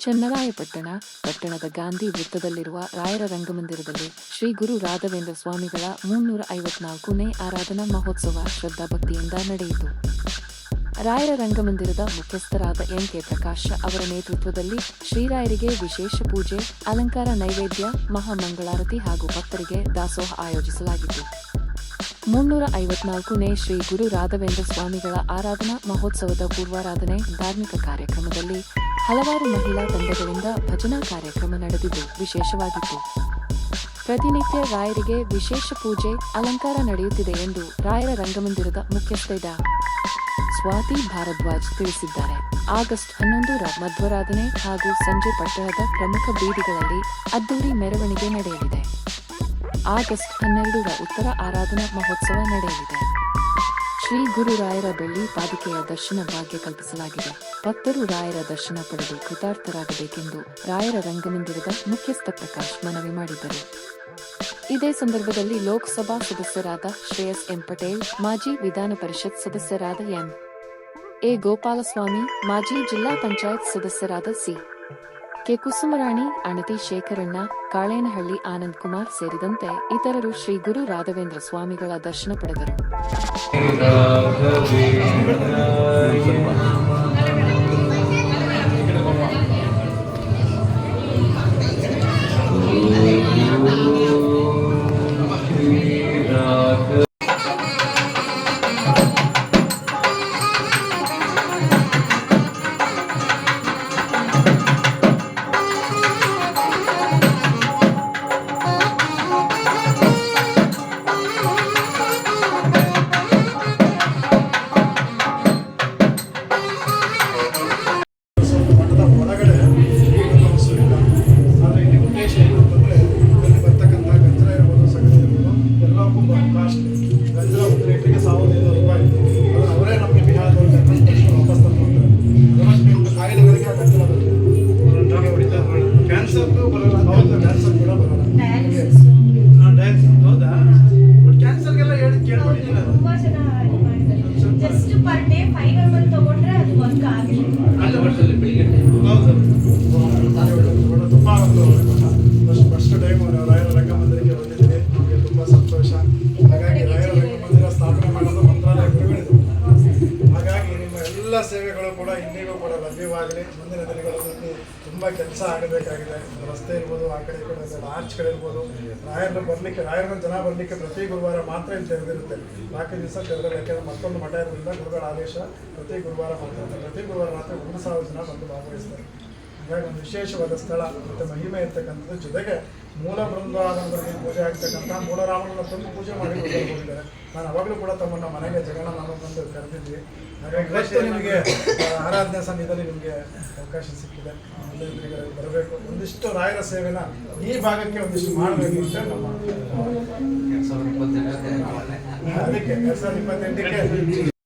ಚನ್ನರಾಯಪಟ್ಟಣ ಪಟ್ಟಣದ ಗಾಂಧಿ ವೃತ್ತದಲ್ಲಿರುವ ರಾಯರ ರಂಗಮಂದಿರದಲ್ಲಿ ಶ್ರೀ ಗುರು ರಾಘವೇಂದ್ರ ಸ್ವಾಮಿಗಳ ಮುನ್ನೂರ ಐವತ್ನಾಲ್ಕನೇ ಆರಾಧನಾ ಮಹೋತ್ಸವ ಶ್ರದ್ಧಾಭಕ್ತಿಯಿಂದ ನಡೆಯಿತು. ರಾಯರ ರಂಗಮಂದಿರದ ಮುಖ್ಯಸ್ಥರಾದ ಎಂ ಕೆ ಪ್ರಕಾಶ್ ಅವರ ನೇತೃತ್ವದಲ್ಲಿ ಶ್ರೀರಾಯರಿಗೆ ವಿಶೇಷ ಪೂಜೆ, ಅಲಂಕಾರ, ನೈವೇದ್ಯ, ಮಹಾಮಂಗಳಾರತಿ ಹಾಗೂ ಭಕ್ತರಿಗೆ ದಾಸೋಹ ಆಯೋಜಿಸಲಾಗಿತ್ತು. ಮುನ್ನೂರ ಐವತ್ನಾಲ್ಕನೇ ಶ್ರೀ ಗುರು ರಾಘವೇಂದ್ರ ಸ್ವಾಮಿಗಳ ಆರಾಧನಾ ಮಹೋತ್ಸವದ ಪೂರ್ವಾರಾಧನೆ ಧಾರ್ಮಿಕ ಕಾರ್ಯಕ್ರಮದಲ್ಲಿ ಹಲವಾರು ಮಹಿಳಾ ತಂಡಗಳಿಂದ ಭಜನಾ ಕಾರ್ಯಕ್ರಮ ನಡೆದಿದ್ದು ವಿಶೇಷವಾಗಿತ್ತು ಪ್ರತಿನಿತ್ಯ ರಾಯರಿಗೆ ವಿಶೇಷ ಪೂಜೆ, ಅಲಂಕಾರ ನಡೆಯುತ್ತಿದೆ ಎಂದು ರಾಯರ ರಂಗಮಂದಿರದ ಮುಖ್ಯಸ್ಥೆ ಡಾ. ಸ್ವಾತಿ ಭಾರದ್ವಾಜ್ ತಿಳಿಸಿದ್ದಾರೆ. ಆಗಸ್ಟ್ ಹನ್ನೊಂದರ ಮಧ್ವರಾಧನೆ ಹಾಗೂ ಸಂಜೆ ಪಟ್ಟಣದ ಪ್ರಮುಖ ಬೀದಿಗಳಲ್ಲಿ ಅದ್ದೂರಿ ಮೆರವಣಿಗೆ ನಡೆಯಲಿದೆ. ಆಗಸ್ಟ್ ಹನ್ನೆರಡರ ಉತ್ತರ ಆರಾಧನಾ ಮಹೋತ್ಸವ ನಡೆಯಲಿದೆ. ಶ್ರೀ ಗುರು ರಾಯರ ಬೆಳ್ಳಿ ಪಾದುಕೆಯ ದರ್ಶನ ಭಾಗ್ಯ ಕಲ್ಪಿಸಲಾಗಿದೆ. ಭಕ್ತರು ರಾಯರ ದರ್ಶನ ಪಡೆದು ಕೃತಾರ್ಥರಾಗಬೇಕೆಂದು ರಾಯರ ರಂಗಮಂದಿರದ ಮುಖ್ಯಸ್ಥ ಪ್ರಕಾಶ್ ಮನವಿ ಮಾಡಿದರು. ಇದೇ ಸಂದರ್ಭದಲ್ಲಿ ಲೋಕಸಭಾ ಸದಸ್ಯರಾದ ಶ್ರೇಯಸ್ ಎಂ ಪಟೇಲ್, ಮಾಜಿ ವಿಧಾನ ಪರಿಷತ್ ಸದಸ್ಯರಾದ ಎಂ. ಎ. ಗೋಪಾಲಸ್ವಾಮಿ, ಮಾಜಿ ಜಿಲ್ಲಾ ಪಂಚಾಯತ್ ಸದಸ್ಯರಾದ ಸಿ. ಕೆ ಕುಸುಮರಾಣಿ, ಅಣತಿ ಶೇಖರಣ್ಣ, ಕಾಳೇನಹಳ್ಳಿ ಆನಂದ್ ಕುಮಾರ್ ಸೇರಿದಂತೆ ಇತರರು ಶ್ರೀ ಗುರು ರಾಘವೇಂದ್ರ ಸ್ವಾಮಿಗಳ ದರ್ಶನ ಪಡೆದರು. ರಾಯರ ರಂಗಮಂದಿರಕ್ಕೆ ಬಂದಿದ್ದೀನಿ. ನಮಗೆ ತುಂಬ ಸಂತೋಷ. ಹಾಗಾಗಿ ರಾಯರ ರಂಗಮಂದಿರ ಸ್ಥಾಪನೆ ಮಾಡೋದು ಮಂತ್ರಾಲಯ ಗುರುಗಳಿದು ಹಾಗಾಗಿ ನಿಮ್ಮ ಎಲ್ಲ ಸೇವೆಗಳು ಕೂಡ ಇಂದಿಗೂ ಕೂಡ ಲಭ್ಯವಾಗಲಿ. ಮುಂದಿನ ದಿನಗಳಲ್ಲಿ ತುಂಬ ಕೆಲಸ ಆಗಬೇಕಾಗಿದೆ. ರಸ್ತೆ ಇರ್ಬೋದು ಆ ಕಡೆ ಈ ಕಡೆ ಆರ್ಚ್ಗಳಿರ್ಬೋದು ರಾಯರನ್ನ ಬರಲಿಕ್ಕೆ ರಾಯರನ್ನ ಜನ ಬರಲಿಕ್ಕೆ ಪ್ರತಿ ಗುರುವಾರ ಮಾತ್ರ ಇಲ್ಲಿ ತೆರೆದಿರುತ್ತೆ. ಬಾಕಿ ದಿವಸ ತೆರೆದಿಲ್ಲ ಯಾಕೆಂದ್ರೆ ಮತ್ತೊಂದು ಮಠ ಇರೋದ್ರಿಂದ ಗುರುಗಳ ಆದೇಶ ಪ್ರತಿ ಗುರುವಾರ ಮಾತ್ರ ಪ್ರತಿ ಗುರುವಾರ ಮಾತ್ರ ಒಂದು ಸಾವಿರ ಜನ ಬಂದು ಭಾಗವಹಿಸ್ತಾರೆ. ಒಂದು ವಿಶೇಷವಾದ ಸ್ಥಳ ಮತ್ತು ಮಹಿಮೆ ಇರ್ತಕ್ಕಂಥದ್ದು. ಜೊತೆಗೆ ಮೂಲ ಬೃಂದಾವನದಲ್ಲಿ ಪೂಜೆ ಆಗ್ತಕ್ಕಂಥ ಮೂಲ ರಾಮನನ್ನ ತಂದು ಪೂಜೆ ಮಾಡಿ ಹೋಗಿದ್ದಾರೆ ನಾನು ಅವಾಗಲೂ ಕೂಡ ತಮ್ಮನ್ನ ಮನೆಗೆ ಜಗನ್ನ ನಾನು ಬಂದು ಕರೆದಿದ್ವಿ. ಹಾಗಾಗಿ ಇವತ್ತು ನಿಮಗೆ ಆರಾಧನೆ ಸಮಯದಲ್ಲಿ ನಿಮಗೆ ಅವಕಾಶ ಸಿಕ್ಕಿದೆ. ಬರಬೇಕು. ಒಂದಿಷ್ಟು ರಾಯರ ಸೇವೆನ ಈ ಭಾಗಕ್ಕೆ ಒಂದಿಷ್ಟು ಮಾಡಬೇಕು ಅಂತ ನಮ್ಮ ಅದಕ್ಕೆ ಎರಡ್ ಸಾವಿರದ ಇಪ್ಪತ್ತೆಂಟಕ್ಕೆ